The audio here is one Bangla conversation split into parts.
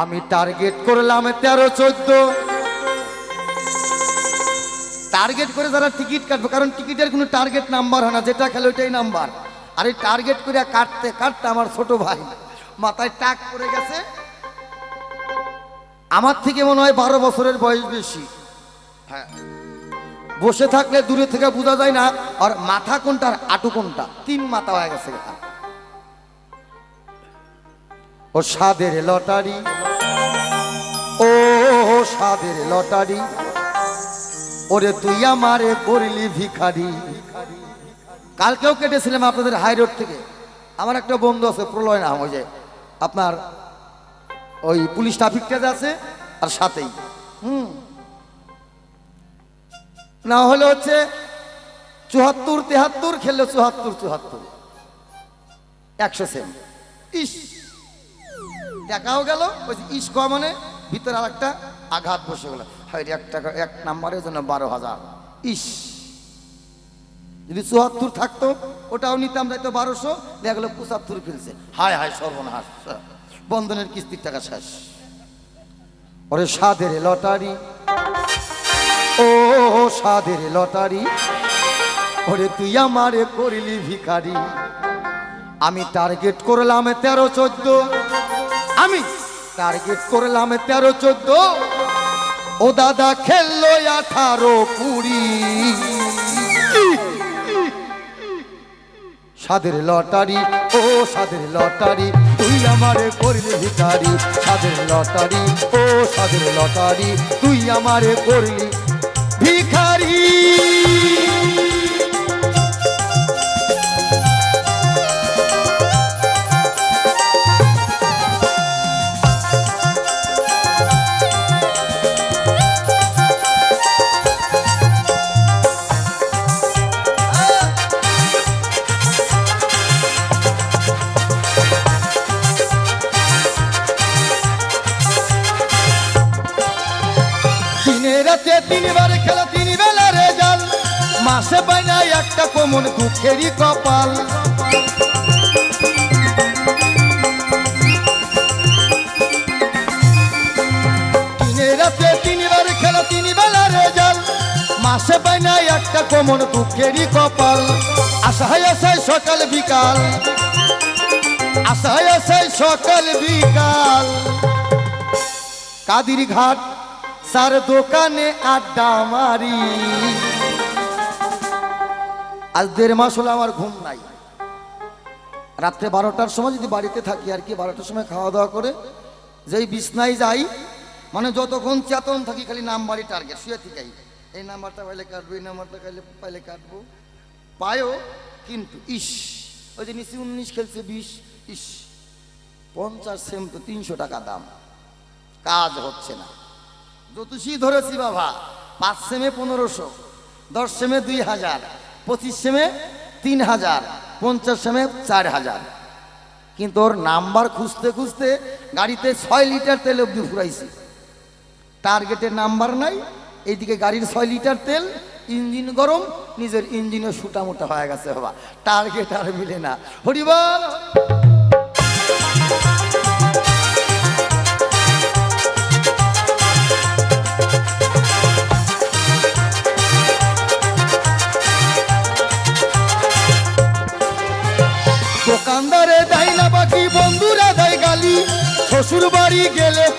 আমি টার্গেট করলাম তেরো চোদ্দ। টার্গেট করে যারা টিকিট কাটবে, কারণ টিকিটের কোনো টার্গেট নাম্বার হয় না, যেটা খেলে ওইটাই নাম্বার আর এই টার্গেট করে কাটতে কাটতে আমার ছোট ভাই, মাথায় টাক পড়ে গেছে। আমার থেকে মনে হয় বারো বছরের বয়স বেশি। হ্যাঁ। বসে থাকলে দূরে থেকে বোঝা যায় না, আর মাথা কোনটা আর আটু কোনটা, তিন মাথা হয়ে গেছে। ও সাদের লটারি। ও সাদের লটারি। ওরে তুই আমারে করলি ভিখারি। কালকেও কেটেছিলাম আপনাদের হাই রোড থেকে। আমার একটা বন্ধু আছে, প্রলয় নাম, ওই যে আপনার ওই পুলিশ ট্রাফিকটা আছে আর সাথেই। হুম। না হলে হচ্ছে চুহাত্তর তেহাত্তর, খেললে চুহাত্তর চুহাত্তর একশো সেম। ইস। টাকাও গেল, ওই ইস কম মানে ভিতরে আর একটা আঘাত বসে গেল। হয় এক টাকা, এক নাম্বারের জন্য বারো হাজার। ইস যদি চুয়াত্তর থাকতো, ওটাও নিতাম, যাইতো বারোশো, দেখা গেলো পঁচাত্তর ফেলছে। হায় হায়, সর্বনাশ। বন্ধনের কিস্তির টাকা শেষ। ওরে সাদের লটারি। ও সাদের লটারি। ওরে তুই আমারে করিলি ভিখারি। আমি টার্গেট করলাম তেরো, চোদ্দ। আমি টার্গেট করলাম তেরো চোদ্দ। ও দাদা খেললো আঠারো কুড়ি। সাদের লটারি, ও সাদের লটারি, তুই আমারে করলি ভিখারি। সাদের লটারি, ও সাদের লটারি, তুই আমারে করলি ভিখারি। রাতে তিনবার খেলা, তিন বেলা রেজাল মাসে পাই না একটা কমন দুঃখেরই কপাল। মাসে পাই না একটা কমন দুঃখেরই কপাল। আশায় আশায় সকাল বিকাল। আশায় আশায় সকাল বিকাল। কাদির ঘাট সার দোকানে আড্ডা মারি। আজ দেড় মাস হলো আমার ঘুম নাই। রাত্রে বারোটার সময় যদি বাড়িতে থাকি আর কি, বারোটার সময় খাওয়া দাওয়া করে, যেই বিছনায় যাই মানে যতক্ষণ চেতন থাকি, খালি নাম্বারই টার্গেট শুয়ে থেকেই এই নাম্বারটা পাইলে কাটবো, এই নাম্বারটা খাইলে, পাইলে কাটবো। পায়ও, কিন্তু ইস, ওই যে নিচে উনিশ খেলছে, বিশ, ইস, পঞ্চাশ সেম তো তিনশো টাকা দাম। কাজ হচ্ছে না। জ্যোতিষী ধরেছি বাবা, পাঁচ সেমে পনেরোশো, দশ সেমে দুই হাজার, পঁচিশ সেমে তিন হাজার, পঞ্চাশ সেমে চার হাজার। কিন্তু ওর নাম্বার খুঁজতে খুঁজতে গাড়িতে ছয় লিটার তেল অব্দি ফুরাইছি টার্গেটের নাম্বার নাই, এইদিকে গাড়ির ছয় লিটার তেল, ইঞ্জিন গরম, নিজের ইঞ্জিনও মোটা হয়ে গেছে বাবা। টার্গেট আর মিলে না। হরিবল!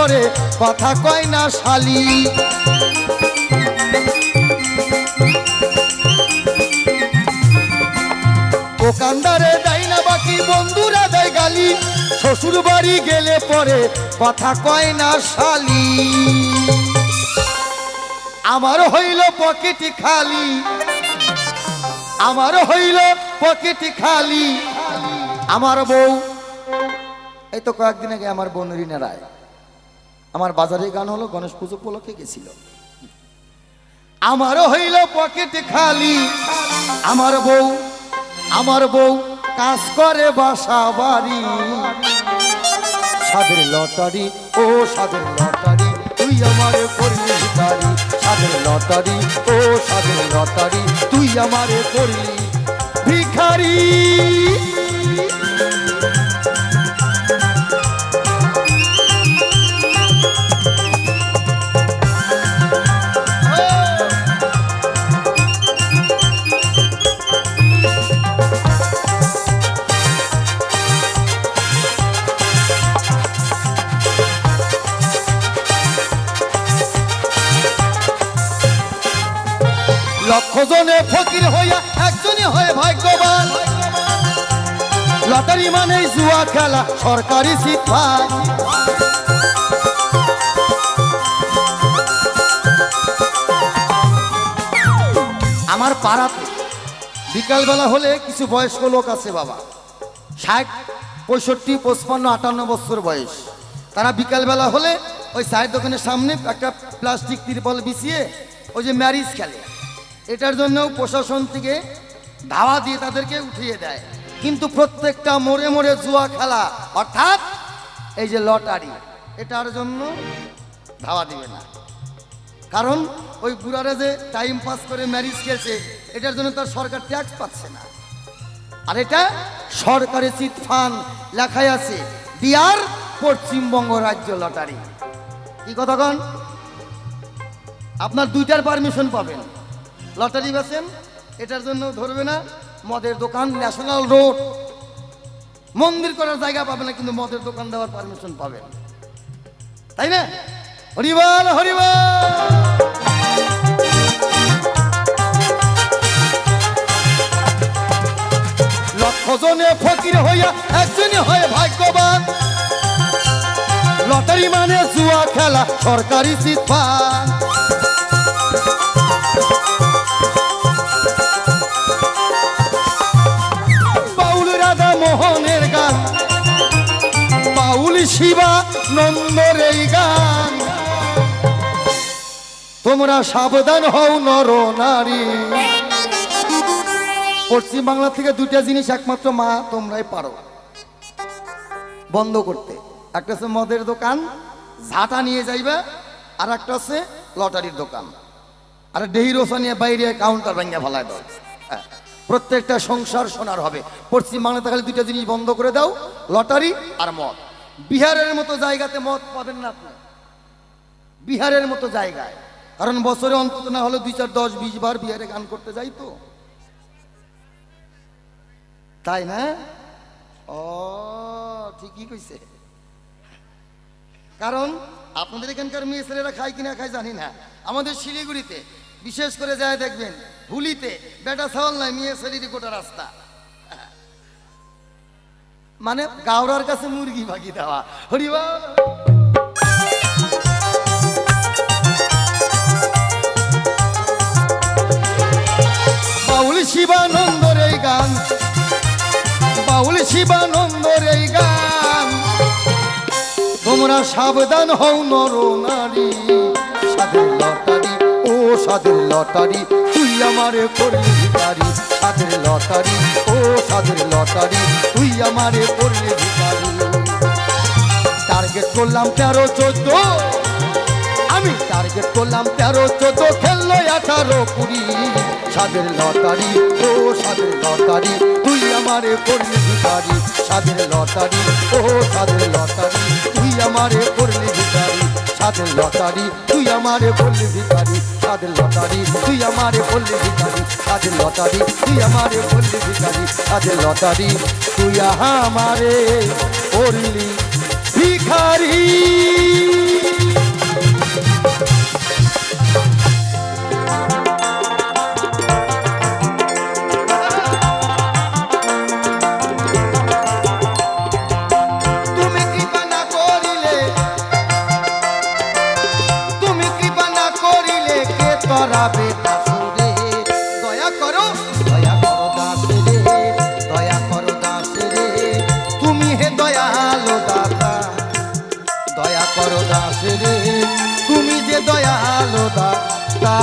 পরে কথা কয় না শালি। দোকানদারে দেয় না বাকি, বন্ধুরা দেয় গালি। শ্বশুর বাড়ি গেলে পরে কথা কয় না শালি। আমার হইল পকেট খালি। আমার হইল পকেট খালি। আমার বউ, এই তো কয়েকদিন আগে আমার বোন রিনা রায় আমার বাজারে গান হলো, গণেশ পুজো উপলক্ষে গেছিল। আমারও হইল পকেট খালি। আমার বউ আমার বউ কাজ করে বাসা বাড়ি। সাদের লটারি, ও সাদের লটারি, তুই আমারে করলি ভিখারি সাদের লটারি, ও সাদের লটারি, তুই আমারে করলি ভিখারি। মানেই জুয়া খেলা, সরকারি শিক্ষা। আমার পাড়াতে বিকালবেলা হলে কিছু বয়স্ক লোক আছে বাবা। ষাট, পঁয়ষট্টি, পঁচপান্ন, আটান্ন বছর বয়স। তারা বিকালবেলা হলে ওই চায়ের দোকানের সামনে একটা প্লাস্টিক তিরপল বিছিয়ে ওই যে ম্যারিজ খেলে। এটার জন্যও প্রশাসন থেকে ধাওয়া দিয়ে তাদেরকে উঠিয়ে দেয়। কিন্তু প্রত্যেকটা মোড়ে মোড়ে জুয়া খেলা, অর্থাৎ এই যে লটারি, এটার জন্য ধাওয়া দিবে না। কারণ ওই বুড়ারা যে টাইম পাস করে ম্যারিজ খেলছে, এটার জন্য তার সরকার ট্যাক্স পাচ্ছে না। আর এটা সরকারি চিট ফান্ড লেখাই আছে, বিহার পশ্চিমবঙ্গ রাজ্য লটারি। কি কথা কন? আপনার দুইটার পারমিশন পাবেন। লটারি বেছেন এটার জন্য ধরবে না। মদের দোকান, ন্যাশনাল রোড। মন্দির করার জায়গা পাবে না, কিন্তু মদের দোকান দেওয়ার পারমিশন পাবেন তাই না? হরিবল হরিবল। লক্ষ জনে ফকির হইয়া একজনই হয় ভাগ্যবান। লটারি মানে জুয়া খেলা, সরকারি চিৎপান শিবা নন্দর এই গান। তোমরা সাবধান হও নর নারী। পশ্চিম বাংলা থেকে দুইটা জিনিস একমাত্র মা তোমরাই পারো। বন্ধ করতে। একটা হচ্ছে মদের দোকান ঝাঁটা নিয়ে যাইবে আর একটা হচ্ছে লটারির দোকান। আর ডেহি রোসা নিয়ে বাইরে কাউন্টার ভেঙে ফেলায় দাও। হ্যাঁ, প্রত্যেকটা সংসার সোনার হবে। পশ্চিম বাংলাতে খালি দুইটা জিনিস বন্ধ করে দাও লটারি আর মদ। বিহারের মতো জায়গাতে মদ পাবেন না আপনি। বিহারের মতো জায়গায়। কারণ বছরে অন্তত না হলে দুই চার দশ, বিশ বার বিহারে গান করতে যাই তো। তাই না? ও, ঠিকই কইছে। কারণ আপনাদের এখানকার মেয়ে ছেলেরা খায় কিনা খায় জানি না। আমাদের শিলিগুড়িতে, বিশেষ করে যায় দেখবেন, হুলিতে, বেটা ছাওয়াল নাই, মেয়ে ছেলেরই গোটা রাস্তা। মানে গাওরার কাছে মুরগি ভাগি দেওয়া। হরিবা বাউল শিবানন্দর এই গান, বাউল শিবানন্দর এই গান। তোমরা সাবধান হও নর নারী সাদের লটারি, ও সাদের লটারি, তুই আমারে ভিকারি সাদের লটারি, ও সাদের লটারি, তুই আমারে পড়লে ভিকারি টার্গেট করলাম তেরো, চোদ্দ। আমি টার্গেট করলাম তেরো, চোদ্দ, খেললো আঠারো, কুড়ি। সাদের লটারি, ও সাদের লটারি, তুই আমারে করলি ভিকারি সাদের লটারি, ও সাদের লটারি, তুই আমারে করলি ভিকারি সাদের লটারি, তুই আমারে করলি ভিকারি সাদের লটারি? তুই আমারে বললি ভিখারি সাদের লটারি? তুই আমারে বললি ভিখারি সাদের লটারি? তুই আমারে করলি দয়ালো দাতা দয়া করো দাস রে তুমি যে দয়ালো দাতা।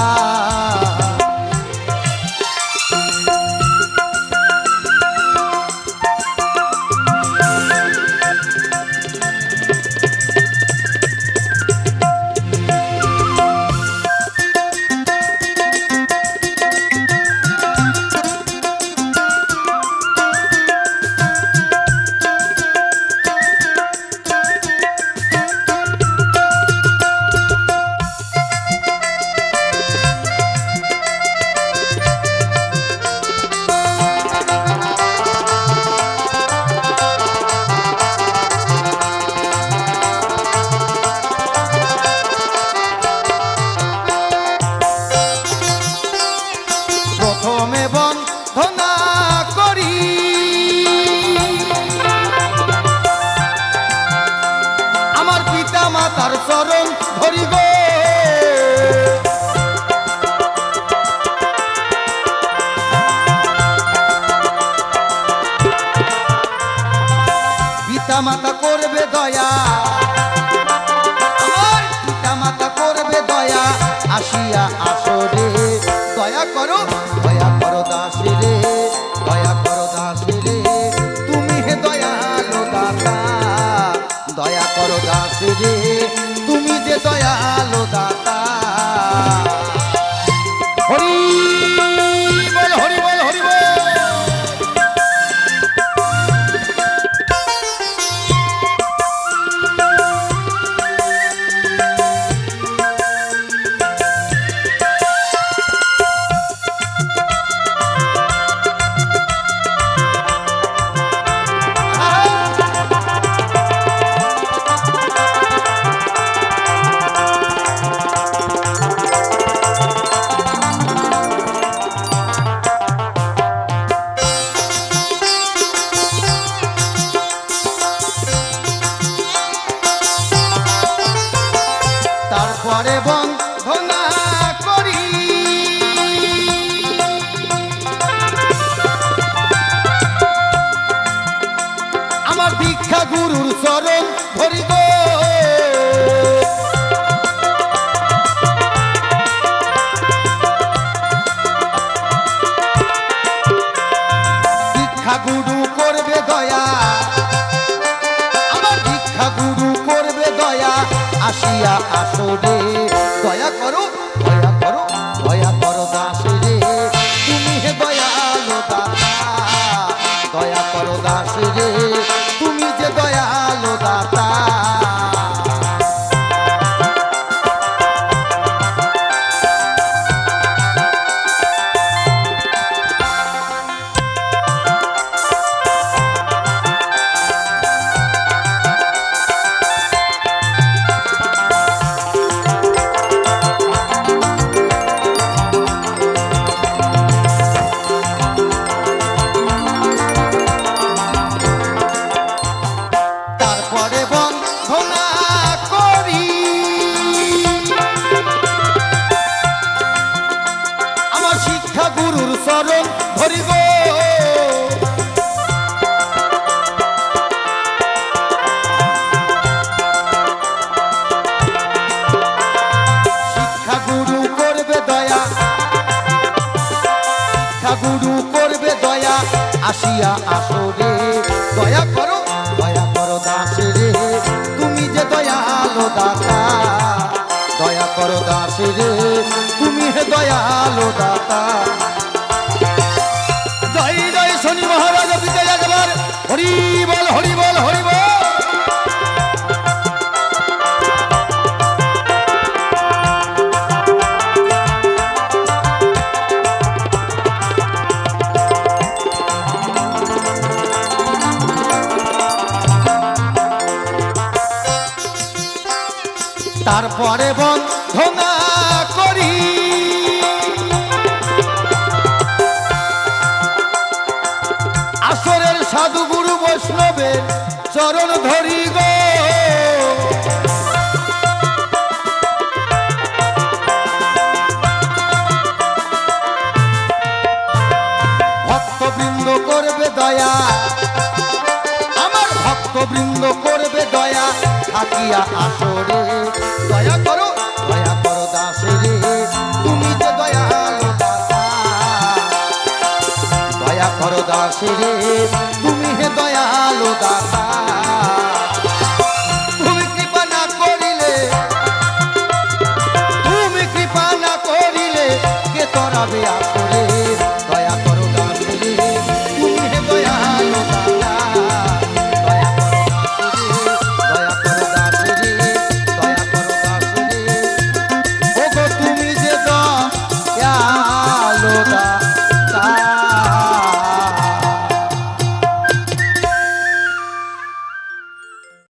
আসিয়া আসরে দয়া করো দয়া করো দাস রে। তুমি যে দয়ালো দাতা, দয়া করো দাস রে। তুমি হে দয়ালো দাতা। জয় জয় শনি মহারাজ হরি বল হরি বল হরি বল। থাকিয়া আসরে। দয়া করো দয়া করো দাসরে, তুমি যে দয়ালু দাতা। দয়া করো দাসরে, তুমি হে দয়ালু দাতা।